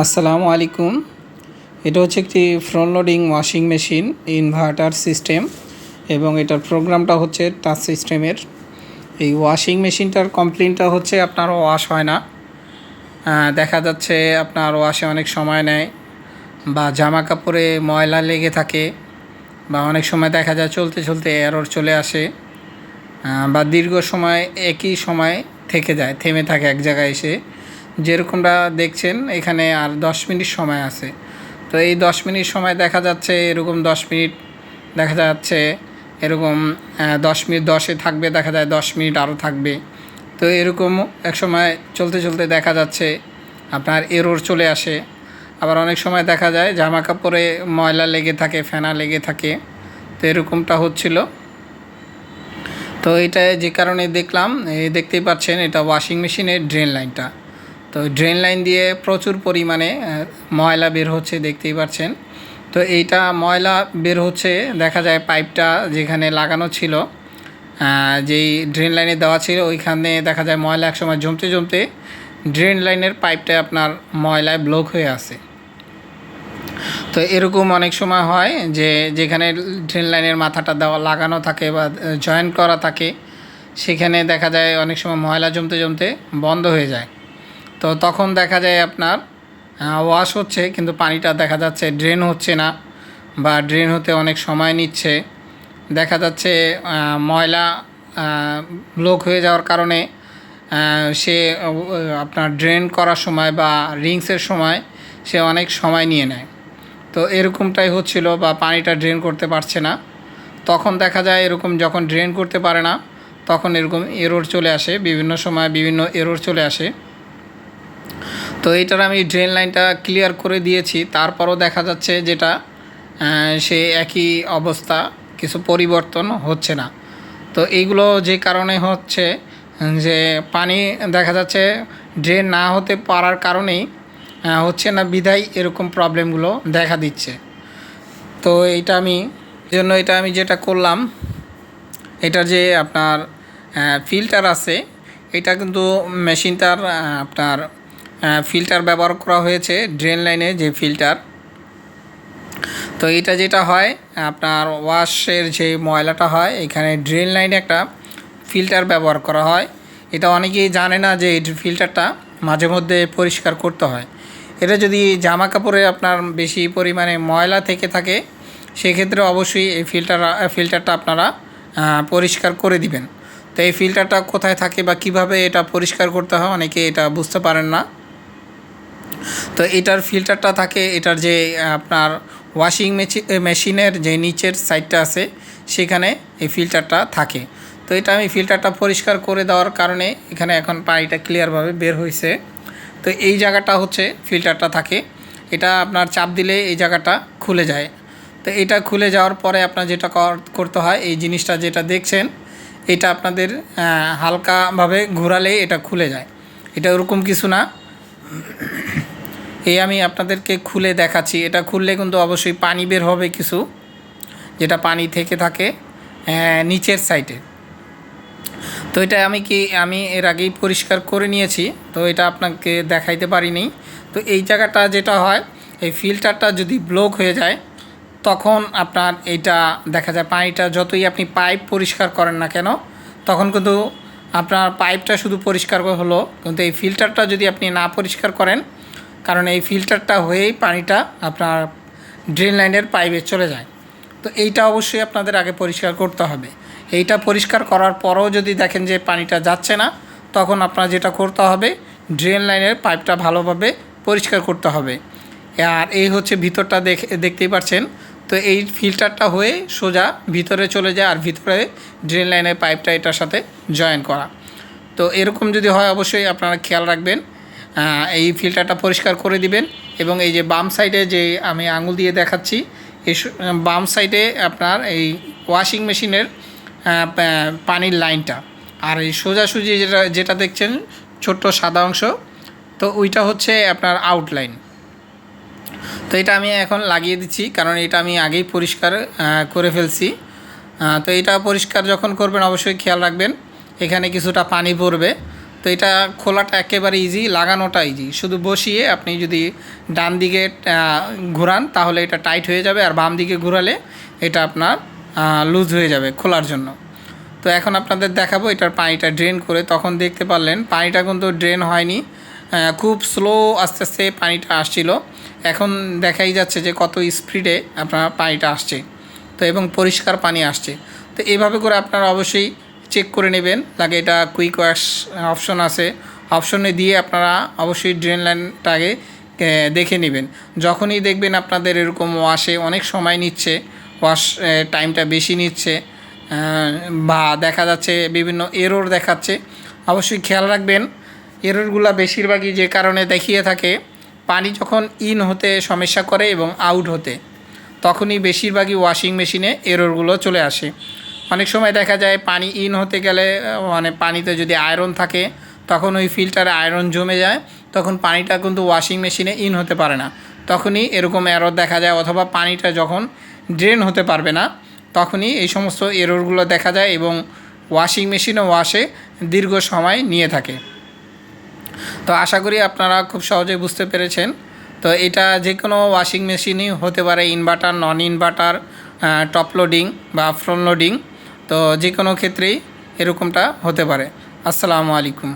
আসসালামু আলাইকুম। এটা হচ্ছে একটি front loading washing machine inverter system এবং এটার প্রোগ্রামটা হচ্ছে টাচ সিস্টেমের এই ওয়াশিং মেশিনটার কমপ্লেনটা হচ্ছে আপনার ওয়াশ হয় না। দেখা যাচ্ছে আপনার ওয়াশে অনেক সময় নেয় বা জামা কাপড়ে ময়লা লেগে থাকে বা অনেক সময় দেখা যায় চলতে চলতে এরর চলে আসে বা দীর্ঘ সময় একই সময় থেকে যায়, থেমে থাকে এক জায়গায় এসে। যেরকমটা দেখছেন, এখানে আর দশ মিনিট সময় আছে। তো এই দশ মিনিট সময় দেখা যাচ্ছে, এরকম দশ মিনিট দেখা যাচ্ছে, এরকম দশ মিনিট দশে থাকবে, দেখা যায় দশ মিনিট আরও থাকবে। তো এরকম এক সময় চলতে চলতে দেখা যাচ্ছে, আপনার এরোর চলে আসে। আবার অনেক সময় দেখা যায়, জামা কাপড়ে ময়লা লেগে থাকে, ফেনা লেগে থাকে। তো এরকমটা হচ্ছিল। তো এটা যে কারণে দেখলাম দেখতেই পাচ্ছেন, এটা ওয়াশিং মেশিনের ড্রেন লাইনটা তো ড্রেন লাইন দিয়ে প্রচুর পরিমাণে ময়লা বের হচ্ছে, দেখতেই পাচ্ছেন। তো এইটা ময়লা বের হচ্ছে, দেখা যায় পাইপটা যেখানে লাগানো ছিল যেই ড্রেন লাইনে দেওয়া ছিল, ওইখানে দেখা যায় ময়লা একসময় জমতে জমতে ড্রেন লাইনের পাইপটা আপনার ময়লায় ব্লক হয়ে আছে তো এরকম অনেক সময় হয় যে, যেখানে ড্রেন লাইনের মাথাটা দেওয়া লাগানো থাকে বা জয়েন করা থাকে, সেখানে দেখা যায় অনেক সময় ময়লা জমতে জমতে বন্ধ হয়ে যায়। তো তখন দেখা যায় আপনার ওয়াশ হচ্ছে কিন্তু পানিটা দেখা যাচ্ছে ড্রেন হচ্ছে না বা ড্রেন হতে অনেক সময় নিচ্ছে। দেখা যাচ্ছে ময়লা ব্লক হয়ে যাওয়ার কারণে সে আপনার ড্রেন করার সময় বা রিংসের সময় সে অনেক সময় নিয়ে নেয়। তো এরকমটাই হচ্ছিল বা পানিটা ড্রেন করতে পারছে না। তখন দেখা যায় এরকম যখন ড্রেন করতে পারে না, তখন এরকম এরোর চলে আসে, বিভিন্ন সময় বিভিন্ন এরোর চলে আসে। তো এটার আমি ড্রেন লাইনটা ক্লিয়ার করে দিয়েছি। তারপরও দেখা যাচ্ছে যেটা সে একই অবস্থা, কিছু পরিবর্তন হচ্ছে না। তো এইগুলো যে কারণে হচ্ছে যে পানি দেখা যাচ্ছে ড্রেন না হতে পারার কারণেই হচ্ছে না বিধায় এরকম প্রবলেমগুলো দেখা দিচ্ছে। তো এইটা আমি, জন্য এটা আমি যেটা করলাম, এটার যে আপনার ফিল্টার আছে, এটা কিন্তু মেশিনটার আপনার ফিল্টার ব্যবহার করা হয়েছে ড্রেন লাইনে যে ফিল্টার তো এটা যেটা হয়, আপনার ওয়াশের যে ময়লাটা হয়, এখানে ড্রেন লাইনে একটা ফিল্টার ব্যবহার করা হয়। এটা অনেকেই জানে না যে এই ফিল্টারটা মাঝে মধ্যে পরিষ্কার করতে হয়। এটা যদি জামা কাপড়ে আপনার বেশি পরিমাণে ময়লা থেকে থাকে, সেক্ষেত্রে অবশ্যই এই ফিল্টার ফিল্টারটা আপনারা পরিষ্কার করে দিবেন। তো এই ফিল্টারটা কোথায় থাকে বা কীভাবে এটা পরিষ্কার করতে হয়, অনেকে এটা বুঝতে পারেন না। তো এটার ফিল্টারটা থাকে, এটার যে আপনার ওয়াশিং মেশিনের যে নিচের সাইডটা আছে, সেখানে এই ফিল্টারটা থাকে। তো এটা আমি ফিল্টারটা পরিষ্কার করে দেওয়ার কারণে এখানে এখন পানিটা ক্লিয়ারভাবে বের হয়েছে তো এই জায়গাটা হচ্ছে ফিল্টারটা থাকে। এটা আপনার চাপ দিলে এই জায়গাটা খুলে যায়। তো এটা খুলে যাওয়ার পরে আপনার যেটা কর- করতে হয়, এই জিনিসটা যেটা দেখছেন, এটা আপনাদের হালকাভাবে ঘোরালে এটা খুলে যায়। এটা ওরকম কিছু না। এই আমি আপনাদেরকে খুলে দেখাচ্ছি। এটা খুললে কিন্তু অবশ্যই পানি বের হবে কিছু যেটা পানি থেকে থাকে আহ, নিচের সাইডে। তো এটা আমি কি আমি এর আগেই পরিষ্কার করে নিয়েছি তো এটা আপনাকে দেখাইতে পারিনি। তো এই জায়গাটা যেটা হয় এই ফিল্টারটা যদি ব্লক হয়ে যায় তখন আপনার এইটা দেখা যায় পানিটা যতই আপনি পাইপ পরিষ্কার করেন না কেন তখন কিন্তু আপনার পাইপটা শুধু পরিষ্কার হলো। কিন্তু এই ফিল্টারটা যদি আপনি না পরিষ্কার করেন কারণ এই ফিল্টারটা হয়েই পানিটা আপনার ড্রেন লাইনের পাইপে চলে যায়। তো এইটা অবশ্যই আপনাদের আগে পরিষ্কার করতে হবে। এইটা পরিষ্কার করার পরেও যদি দেখেন যে পানিটা যাচ্ছে না, তখন আপনার যেটা করতে হবে ড্রেন লাইনের পাইপটা ভালোভাবে পরিষ্কার করতে হবে। আর এই হচ্ছে ভিতরটা দেখে, দেখতেই পাচ্ছেন তো এই ফিল্টারটা হয়ে সোজা ভিতরে চলে যায় আর ভিতরে ড্রেন লাইনের পাইপটা এটার সাথে জয়েন করা। তো এরকম যদি হয় অবশ্যই আপনারা খেয়াল রাখবেন। এই ফিল্টারটা পরিষ্কার করে দিবেন এবং এই যে বাম সাইডে যে আমি আঙুল দিয়ে দেখাচ্ছি, এই বাম সাইডে আপনার এই ওয়াশিং মেশিনের পানির লাইনটা আর এই সোজাসুজি যেটা যেটা দেখছেন, ছোট্ট সাদা অংশ, তো ওইটা হচ্ছে আপনার আউটলাইন তো এটা আমি এখন লাগিয়ে দিচ্ছি, কারণ এটা আমি আগেই পরিষ্কার করে ফেলছি। তো এটা পরিষ্কার যখন করবেন, অবশ্যই খেয়াল রাখবেন। এখানে কিছুটা পানি পড়বে। তো এটা খোলাটা একেবারে ইজি লাগানোটা ইজি শুধু বসিয়ে আপনি যদি ডান দিকে ঘোরান, তাহলে এটা টাইট হয়ে যাবে, আর বাম দিকে ঘোরালে এটা আপনার লুজ হয়ে যাবে খোলার জন্য। তো এখন আপনাদের দেখাবো এটার পানিটা ড্রেন করে। তখন দেখতে পারলেন, পানিটা কিন্তু ড্রেন হয়নি। খুব স্লো আস্তে আস্তে পানিটা আসছিল। এখন দেখাই যাচ্ছে যে কত স্পিডে আপনার পানিটা আসছে। তো এবং পরিষ্কার পানি আসছে। তো এইভাবে করে আপনারা অবশ্যই চেক করে নেবেন। লাগে এটা কুইক ওয়াশ অপশন আছে। অপশনে দিয়ে আপনারা অবশ্যই ড্রেন লাইনটাকে দেখে নেবেন। যখনই দেখবেন আপনাদের এরকম ওয়াশে অনেক সময় নিচ্ছে ওয়াশ টাইমটা বেশি নিচ্ছে বা দেখা যাচ্ছে বিভিন্ন এরোর দেখাচ্ছে, অবশ্যই খেয়াল রাখবেন। এররগুলো বেশিরভাগই যে কারণে দেখিয়ে থাকে, পানি যখন ইন হতে সমস্যা করে এবং আউট হতে, তখনই বেশিরভাগই ওয়াশিং মেশিনে এরোরগুলো চলে আসে। অনেক সময় দেখা যায় পানি ইন হতে গেলে মানে পানিতে যদি আয়রন থাকে, তখন ওই ফিল্টারে আয়রন জমে যায়, তখন পানিটা কিন্তু ওয়াশিং মেশিনে ইন হতে পারে না। তখনই এরকম এরর দেখা যায়, অথবা পানিটা যখন ড্রেন হতে পারবে না, তখনই এই সমস্ত এররগুলো দেখা যায় এবং ওয়াশিং মেশিনে ওয়াশে দীর্ঘ সময় নিয়ে থাকে। তো আশা করি আপনারা খুব সহজে বুঝতে পেরেছেন। তো এটা যে কোনো ওয়াশিং মেশিনই হতে পারে inverter non inverter top loading বা ফ্রন্ট লোডিং তো যে কোনো ক্ষেত্রেই এরকমটা হতে পারে। আসসালামু আলাইকুম।